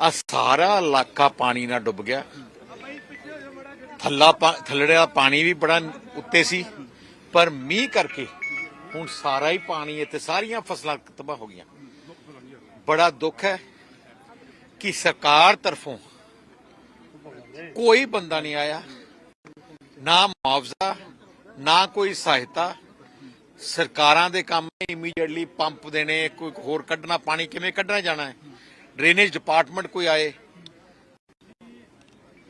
ਆ ਸਾਰਾ ਇਲਾਕਾ ਪਾਣੀ ਨਾਲ ਡੁੱਬ ਗਿਆ। ਥੱਲਾ ਪਾ- ਥੱਲੜਾ ਪਾਣੀ ਵੀ ਬੜਾ ਉੱਤੇ ਸੀ, ਪਰ ਮੀਂਹ ਕਰਕੇ ਹੁਣ ਸਾਰਾ ਹੀ ਪਾਣੀ ਇੱਥੇ ਸਾਰੀਆਂ ਫਸਲਾਂ ਤਬਾਹ ਹੋ ਗਈਆਂ। ਬੜਾ ਦੁੱਖ ਹੈ ਕਿ ਸਰਕਾਰ ਤਰਫੋਂ ਕੋਈ ਬੰਦਾ ਨਹੀਂ ਆਇਆ, ਨਾ ਮੁਆਵਜ਼ਾ, ਨਾ ਕੋਈ ਸਹਾਇਤਾ। ਸਰਕਾਰਾਂ ਦੇ ਕੰਮ ਇਮੀਡੀਏਟਲੀ ਪੰਪ ਦੇਣੇ, ਕੋਈ ਹੋਰ ਕੱਢਣਾ, ਪਾਣੀ ਕਿਵੇਂ ਕੱਢਣਾ ਜਾਣਾ ਹੈ? ਡਰੇਨੇਜ ਡਿਪਾਰਟਮੈਂਟ ਕੋਈ ਆਏ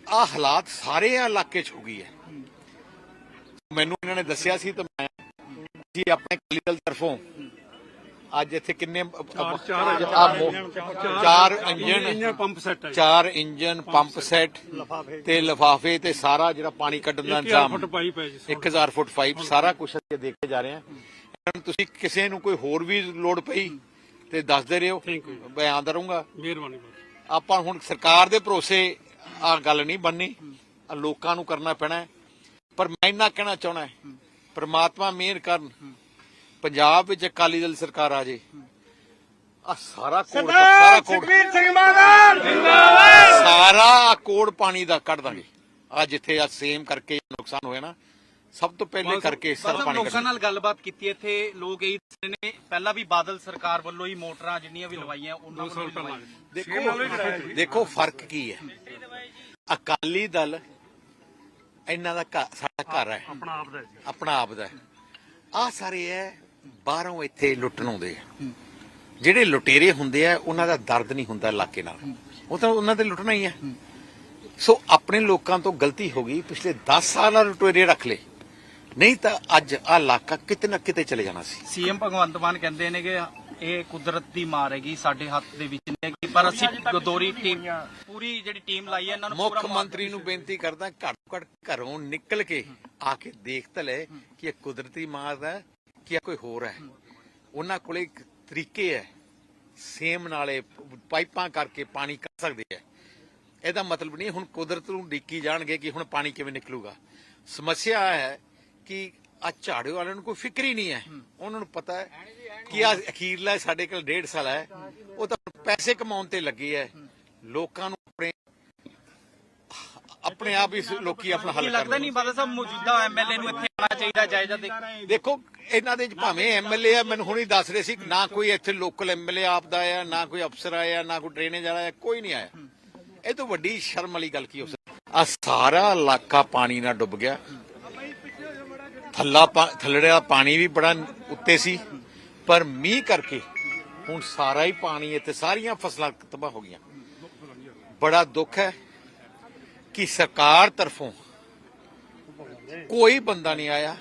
ਆ ਹਾਲਾਤ ਸਾਰੇ ਇਲਾਕੇ 'ਚ ਹੋ ਗਈ ਹੈ। ਮੈਨੂੰ ਇਹਨਾਂ ਨੇ ਦੱਸਿਆ ਸੀ ਤਾਂ ਮੈਂ ਜੀ ਆਪਣੇ ਅਕਾਲੀ ਦਲ ਤਰਫੋਂ ਅੱਜ ਇੱਥੇ ਕਿੰਨੇ ਚਾਰ ਇੰਜਨ ਪੰਪ ਸੈੱਟ ਚਾਰ ਇੰਜਨ ਪੰਪ ਸੈੱਟ ਤੇ ਲਫਾਫੇ ਤੇ ਸਾਰਾ ਜਿਹੜਾ ਪਾਣੀ ਕੱਢਣ ਦਾ 1000 ਇੰਤਜ਼ਾਮ ਫੁੱਟ ਪਾਈਪ ਹੈ ਜੀ 1000 ਫੁੱਟ ਪਾਈਪ ਸਾਰਾ ਕੁਝ ਅਸੀਂ ਦੇਖੇ ਜਾ ਰਹੇ ਹਾਂ। ਤੁਸੀਂ ਕਿਸੇ ਨੂੰ ਕੋਈ ਹੋਰ ਵੀ ਲੋੜ ਪਈ? ਤੇ ਦੱਸਦੇ ਰਹੋ। ਆਂਦਾ ਰਹੂੰਗਾ। ਮਿਹਰਬਾਨੀ ਆਪਾਂ ਹੁਣ ਸਰਕਾਰ ਦੇ ਭਰੋਸੇ ਆ ਗੱਲ ਨਹੀਂ ਬੰਨੀ ਲੋਕਾਂ ਨੂੰ ਕਰਨਾ ਪੈਣਾ। ਪਰ ਮੈਂ ਇੰਨਾ ਕਹਿਣਾ ਚਾਹਣਾ ਹੈ ਪ੍ਰਮਾਤਮਾ ਮਿਹਰ ਕਰਨ। ਪੰਜਾਬ ਵਿੱਚ ਅਕਾਲੀ ਦਲ ਸਰਕਾਰ ਆ ਜੇ। ਆ ਸਾਰਾ ਕੋੜ ਸਾਰਾ ਕੋੜ ਸਿੰਘ ਬਾਦਲ ਸਾਰਾ ਕੋੜ ਪਾਣੀ ਦਾ ਕੱਢ ਦਾਂਗੇ। ਆ ਜਿੱਥੇ ਆ ਸੇਮ ਕਰਕੇ ਨੁਕਸਾਨ ਹੋਇਆ ਨਾ। ਸਭ ਤੋਂ ਪਹਿਲੇ ਕਰਕੇ ਸਾਰਾ ਪਾਣੀ ਲੋਕਾਂ ਨਾਲ ਗੱਲਬਾਤ ਕੀਤੀ ਇੱਥੇ ਲੋਕ ਇਹ ਦੱਸਦੇ ਨੇ ਪਹਿਲਾਂ ਵੀ ਬਾਦਲ ਸਰਕਾਰ ਵੱਲੋਂ ਹੀ ਮੋਟਰਾਂ ਜਿੰਨੀਆਂ ਵੀ ਲਵਾਈਆਂ ਉਹਨਾਂ ਦੋ ਲਵਾਈਆਂ। ਦੇਖੋ ਦੇਖੋ ਫ਼ਰਕ ਕੀ ਹੈ। ਅਕਾਲੀ ਦਲ ਇਹਨਾਂ ਦਾ ਘਰ- ਸਾਡਾ ਘਰ ਹੈ। ਆਪਣਾ ਆਪ ਦਾ ਜੀ। ਆਪਣਾ ਆਪ ਦਾ ਆ ਸਾਰੇ ਹੈ ਬਾਹਰੋਂ ਇੱਥੇ ਲੁੱਟਣ ਆਉਂਦੇ ਆ। ਜਿਹੜੇ ਲੁਟੇਰੇ ਹੁੰਦੇ ਆ ਉਹਨਾਂ ਦਾ ਦਰਦ ਨਹੀਂ ਹੁੰਦਾ ਇਲਾਕੇ ਨਾਲ। ਉਹ ਤਾਂ ਉਹਨਾਂ ਤੇ ਲੁੱਟਣਾ ਹੀ ਹੈ। ਸੋ ਆਪਣੇ ਲੋਕਾਂ ਤੋਂ ਗਲਤੀ ਹੋ ਗਈ। ਪਿਛਲੇ 10 ਸਾਲਾਂ ਲੁਟੇਰੇ ਰੱਖ ਲਏ। ਨਹੀਂ ਤਾਂ ਅੱਜ ਆ ਇਲਾਕਾ ਕਿਤੇ ਨਾ ਕਿਤੇ ਚਲੇ ਜਾਣਾ ਸੀ। ਸੀਐਮ ਭਗਵੰਤ ਮਾਨ ਕਹਿੰਦੇ ਨੇ ਕਿ ਇਹ ਕੁਦਰਤ ਦੀ ਮਾਰ ਹੈਗੀ ਸਾਡੇ ਹੱਥ ਦੇ ਵਿੱਚ ਨਹੀਂ ਹੈਗੀ ਪਰ ਅਸੀਂ ਗਦੋਰੀ ਟੀਮ ਪੂਰੀ ਜਿਹੜੀ ਟੀਮ ਲਾਈ ਹੈ ਇਹਨਾਂ ਨੂੰ ਮੁੱਖ ਮੰਤਰੀ ਨੂੰ ਬੇਨਤੀ ਕਰਦਾ ਘੱਟ ਘੱਟ ਘਰੋਂ ਨਿਕਲ ਕੇ ਆ ਕੇ ਦੇਖ ਤਾਂ ਲੈ ਕਿ ਇਹ ਕੁਦਰਤੀ ਮਾਰ ਹੈ ਕਿ ਇਹ ਕੋਈ ਹੋਰ ਹੈ। ਉਹਨਾਂ ਕੋਲੇ ਇੱਕ ਤਰੀਕੇ ਹੈ ਸੇਮ ਨਾਲੇ ਪਾਈਪਾਂ ਕਰਕੇ ਪਾਣੀ ਕੱਢ ਸਕਦੇ ਹੈ। ਇਹਦਾ ਮਤਲਬ ਨਹੀਂ ਹੁਣ ਕੁਦਰਤ ਨੂੰ ਡਿੱਕੀ ਜਾਣਗੇ ਕਿ ਹੁਣ ਪਾਣੀ ਕਿਵੇਂ ਨਿਕਲੂਗਾ। ਸਮੱਸਿਆ ਹੈ ਕਿ ਆ ਝਾੜੂ ਵਾਲਿਆਂ ਨੂੰ ਕੋਈ ਫਿਕਰ ਹੀ ਨਹੀਂ ਹੈ। ਉਹਨਾਂ ਨੂੰ ਪਤਾ ਹੈ ਕਿ ਆ ਅਖੀਰਲਾ ਸਾਡੇ ਕੋਲ ਡੇਢ ਸਾਲ ਹੈ। ਉਹ ਤਾਂ ਪੈਸੇ ਕਮਾਉਣ ਤੇ ਲੱਗੇ ਹੈ। ਲੋਕਾਂ ਨੂੰ ਆਪਣੇ ਆਪਣੇ ਆਪ ਹੀ ਲੋਕੀ ਆਪਣਾ ਹੱਲ ਲੱਗਦਾ ਨਹੀਂ ਬਾਦਲ ਸਾਹਿਬ ਮੌਜੂਦਾ ਐਮਐਲਏ ਨੂੰ ਇੱਥੇ ਆਉਣਾ ਚਾਹੀਦਾ ਜਾਇਜ਼ਾ ਦੇ ਦੇਖੋ ਇਹਨਾਂ ਦੇ ਭਾਵੇਂ ਐਮਐਲਏ ਆ ਮੈਨੂੰ ਹੁਣੀ ਦੱਸ ਰਹੇ ਸੀ ਨਾ ਕੋਈ ਇੱਥੇ ਲੋਕਲ ਐਮਐਲਏ ਆਪਦਾ ਆਇਆ ਨਾ ਕੋਈ ਅਫਸਰ ਆਇਆ ਨਾ ਕੋਈ ਡਰੇਨੇਜ ਵਾਲਾ ਆਇਆ ਕੋਈ ਨਹੀਂ ਆਇਆ। ਇਹ ਤੋਂ ਵੱਡੀ ਸ਼ਰਮ ਵਾਲੀ ਗੱਲ ਕੀ ਹੋ ਸਕਦੀ? ਆ ਸਾਰਾ ਇਲਾਕਾ ਪਾਣੀ ਨਾਲ ਡੁੱਬ ਗਿਆ। ਥੱਲਾ ਪਾ- ਥੱਲੜਾ ਪਾਣੀ ਵੀ ਬੜਾ ਉੱਤੇ ਸੀ, ਪਰ ਮੀਂਹ ਕਰਕੇ ਹੁਣ ਸਾਰਾ ਹੀ ਪਾਣੀ ਇੱਥੇ ਸਾਰੀਆਂ ਫਸਲਾਂ ਤਬਾਹ ਹੋ ਗਈਆਂ। ਬੜਾ ਦੁੱਖ ਹੈ ਕਿ ਸਰਕਾਰ ਤਰਫੋਂ ਕੋਈ ਬੰਦਾ ਨਹੀਂ ਆਇਆ,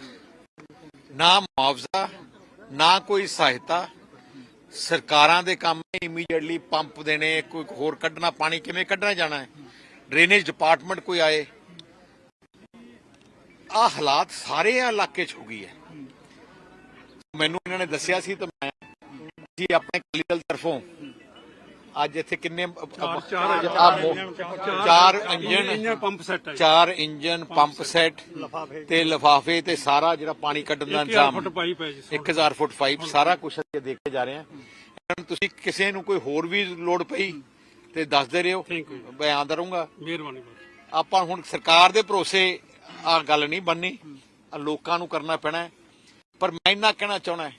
ਨਾ ਮੁਆਵਜ਼ਾ, ਨਾ ਕੋਈ ਸਹਾਇਤਾ। ਸਰਕਾਰਾਂ ਦੇ ਕੰਮ ਇਮੀਡੀਏਟਲੀ ਪੰਪ ਦੇਣੇ, ਕੋਈ ਹੋਰ ਕੱਢਣਾ, ਪਾਣੀ ਕਿਵੇਂ ਕੱਢਣਾ ਜਾਣਾ ਹੈ? ਡਰੇਨੇਜ ਡਿਪਾਰਟਮੈਂਟ ਕੋਈ ਆਏ ਆ ਹਾਲਾਤ ਸਾਰੇ ਇਲਾਕੇ 'ਚ ਹੋ ਗਈ ਹੈ। ਮੈਨੂੰ ਇਹਨਾਂ ਨੇ ਦੱਸਿਆ ਸੀ ਤਾਂ ਮੈਂ ਜੀ ਆਪਣੇ ਅਕਾਲੀ ਦਲ ਤਰਫੋਂ ਅੱਜ ਇੱਥੇ ਕਿੰਨੇ ਚਾਰ ਇੰਜਨ ਪੰਪ ਸੈੱਟ ਚਾਰ ਇੰਜਨ ਪੰਪ ਸੈੱਟ ਤੇ ਲਫਾਫੇ ਤੇ ਸਾਰਾ ਜਿਹੜਾ ਪਾਣੀ ਕੱਢਣ ਦਾ 1000 ਇੰਤਜ਼ਾਮ। ਫੁੱਟ ਪਾਈਪ ਹੈ ਜੀ 1000 ਫੁੱਟ ਪਾਈਪ ਸਾਰਾ ਕੁਝ ਅਸੀਂ ਦੇਖੇ ਜਾ ਰਹੇ ਹਾਂ। ਤੁਸੀਂ ਕਿਸੇ ਨੂੰ ਕੋਈ ਹੋਰ ਵੀ ਲੋੜ ਪਈ ਤੇ ਦੱਸਦੇ ਰਹੋ. ਮੈਂ ਆਂਦਾ ਰਹੂੰਗਾ। ਮਿਹਰਬਾਨੀ ਆਪਾਂ ਹੁਣ ਸਰਕਾਰ ਦੇ ਭਰੋਸੇ ਆ ਗੱਲ ਨਹੀਂ ਬੰਨੀ ਲੋਕਾਂ ਨੂੰ ਕਰਨਾ ਪੈਣਾ। ਪਰ ਮੈਂ ਇੰਨਾ ਕਹਿਣਾ ਚਾਹਣਾ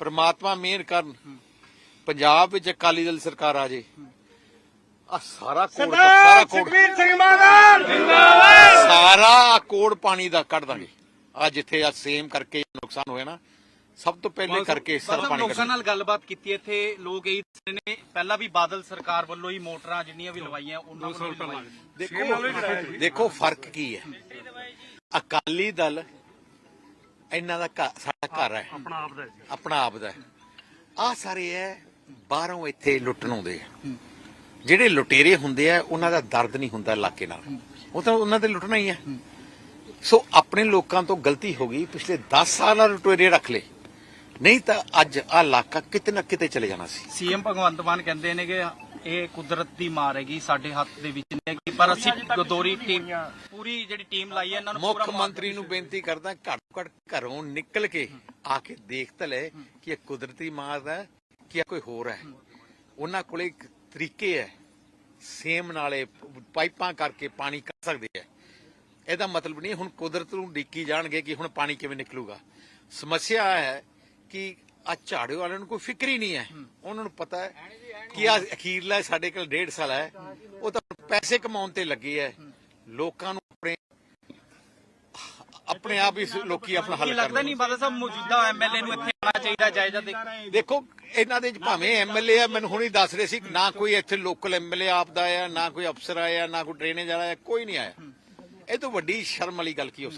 ਪ੍ਰਮਾਤਮਾ ਮਿਹਰ ਕਰਨ। ਪੰਜਾਬ ਵਿੱਚ ਅਕਾਲੀ ਦਲ ਸਰਕਾਰ ਆ ਜੇ। ਆ ਸਾਰਾ ਕੋੜ ਸਾਰਾ ਕੋੜ ਸੁਖਬੀਰ ਸਿੰਘ ਬਾਦਲ ਸਾਰਾ ਕੋੜ ਪਾਣੀ ਦਾ ਕੱਢ ਦਾਂਗੇ। ਆ ਜਿੱਥੇ ਆ ਸੇਮ ਕਰਕੇ ਨੁਕਸਾਨ ਹੋਇਆ ਨਾ ਸਭ ਤੋਂ ਪਹਿਲੇ ਕਰਕੇ ਸਾਰਾ ਪਾਣੀ ਲੋਕਾਂ ਨਾਲ ਗੱਲਬਾਤ ਕੀਤੀ ਇੱਥੇ ਲੋਕ ਇਹ ਦੱਸਦੇ ਨੇ ਪਹਿਲਾਂ ਵੀ ਬਾਦਲ ਸਰਕਾਰ ਵੱਲੋਂ ਹੀ ਮੋਟਰਾਂ ਜਿੰਨੀਆਂ ਵੀ ਲਵਾਈਆਂ ਉਹਨਾਂ ਦੋ ਵੱਲੋਂ ਲਵਾਈਆਂ। ਦੇਖੋ ਦੇਖੋ ਫ਼ਰਕ ਕੀ ਹੈ। ਅਕਾਲੀ ਦਲ ਇਹਨਾਂ ਦਾ ਘਰ- ਸਾਡਾ ਘਰ ਹੈ। ਆਪਣਾ ਆਪ ਦਾ ਆਪਣਾ ਆਪ ਦਾ ਆ ਸਾਰੇ ਹੈ ਬਾਹਰੋਂ ਇੱਥੇ ਲੁੱਟਣ ਆਉਂਦੇ ਆ। ਜਿਹੜੇ ਲੁਟੇਰੇ ਹੁੰਦੇ ਆ ਉਹਨਾਂ ਦਾ ਦਰਦ ਨਹੀਂ ਹੁੰਦਾ ਇਲਾਕੇ ਨਾਲ। ਉਹ ਤਾਂ ਉਹਨਾਂ ਤੇ ਲੁੱਟਣਾ ਹੀ ਹੈ। ਸੋ ਆਪਣੇ ਲੋਕਾਂ ਤੋਂ ਗਲਤੀ ਹੋ ਗਈ ਪਿਛਲੇ 10 ਸਾਲਾਂ ਲੁਟੇਰੇ ਰੱਖ ਲਏ। ਨਹੀਂ ਤਾਂ ਅੱਜ ਆ ਇਲਾਕਾ ਕਿਤੇ ਨਾ ਕਿਤੇ ਚਲੇ ਜਾਣਾ ਸੀ। ਸੀਐਮ ਭਗਵੰਤ ਮਾਨ ਕਹਿੰਦੇ ਨੇ ਕਿ ਇਹ ਕੁਦਰਤ ਦੀ ਮਾਰ ਹੈਗੀ ਸਾਡੇ ਹੱਥ ਦੇ ਵਿੱਚ ਨਹੀਂ ਹੈਗੀ ਪਰ ਅਸੀਂ ਗਦੋਰੀ ਟੀਮ ਪੂਰੀ ਜਿਹੜੀ ਟੀਮ ਲਾਈ ਹੈ ਇਹਨਾਂ ਨੂੰ ਮੁੱਖ ਮੰਤਰੀ ਨੂੰ ਬੇਨਤੀ ਕਰਦਾ ਘੱਟ ਘੱਟ ਘਰੋਂ ਨਿਕਲ ਕੇ ਆ ਕੇ ਦੇਖ ਤਾਂ ਲੈ ਕਿ ਇਹ ਕੁਦਰਤੀ ਮਾਰ ਹੈ ਕਿ ਇਹ ਕੋਈ ਹੋਰ ਹੈ। ਉਹਨਾਂ ਕੋਲੇ ਇੱਕ ਤਰੀਕੇ ਹੈ ਸੇਮ ਨਾਲੇ ਪਾਈਪਾਂ ਕਰਕੇ ਪਾਣੀ ਕੱਢ ਸਕਦੇ ਆ ਇਹਦਾ ਮਤਲਬ ਨਹੀਂ ਹੁਣ ਕੁਦਰਤ ਨੂੰ ਡਿੱਕੀ ਜਾਣਗੇ ਕਿ ਹੁਣ ਪਾਣੀ ਕਿਵੇਂ ਨਿਕਲੂਗਾ। ਸਮੱਸਿਆ ਹੈ ਕਿ ਆ ਝਾੜੂ ਵਾਲਿਆਂ ਨੂੰ ਕੋਈ ਫਿਕਰ ਹੀ ਨਹੀਂ ਹੈ। ਉਹਨਾਂ ਨੂੰ ਪਤਾ ਹੈ ਕਿ ਆ ਅਖੀਰਲਾ ਸਾਡੇ ਕੋਲ ਡੇਢ ਸਾਲ ਹੈ। ਉਹ ਤਾਂ ਪੈਸੇ ਕਮਾਉਣ ਤੇ ਲੱਗੇ ਹੈ। ਲੋਕਾਂ ਨੂੰ ਆਪਣੇ ਆਪਣੇ ਆਪ ਹੀ ਲੋਕੀ ਆਪਣਾ ਹੱਲ ਲੱਗਦਾ ਕਰਦੇ ਨਹੀਂ ਬਾਦਲ ਸਾਹਿਬ ਮੌਜੂਦਾ ਐਮਐਲਏ ਨੂੰ ਇੱਥੇ ਆਉਣਾ ਚਾਹੀਦਾ ਜਾਇਜ਼ਾ ਦੇ ਦੇਖੋ ਇਹਨਾਂ ਦੇ ਭਾਵੇਂ ਐਮਐਲਏ ਆ ਮੈਨੂੰ ਹੁਣੀ ਦੱਸ ਰਹੇ ਸੀ ਨਾ ਕੋਈ ਇੱਥੇ ਲੋਕਲ ਐਮਐਲਏ ਆਪ ਦਾ ਆਇਆ ਨਾ ਕੋਈ ਅਫਸਰ ਆਇਆ ਨਾ ਕੋਈ ਡਰੇਨੇਜ ਵਾਲਾ ਆਇਆ ਕੋਈ ਨਹੀਂ ਆਇਆ। ਇਹ ਤੋਂ ਵੱਡੀ ਸ਼ਰਮ ਵਾਲੀ ਗੱਲ ਕੀ ਹੋ ਸਕਦੀ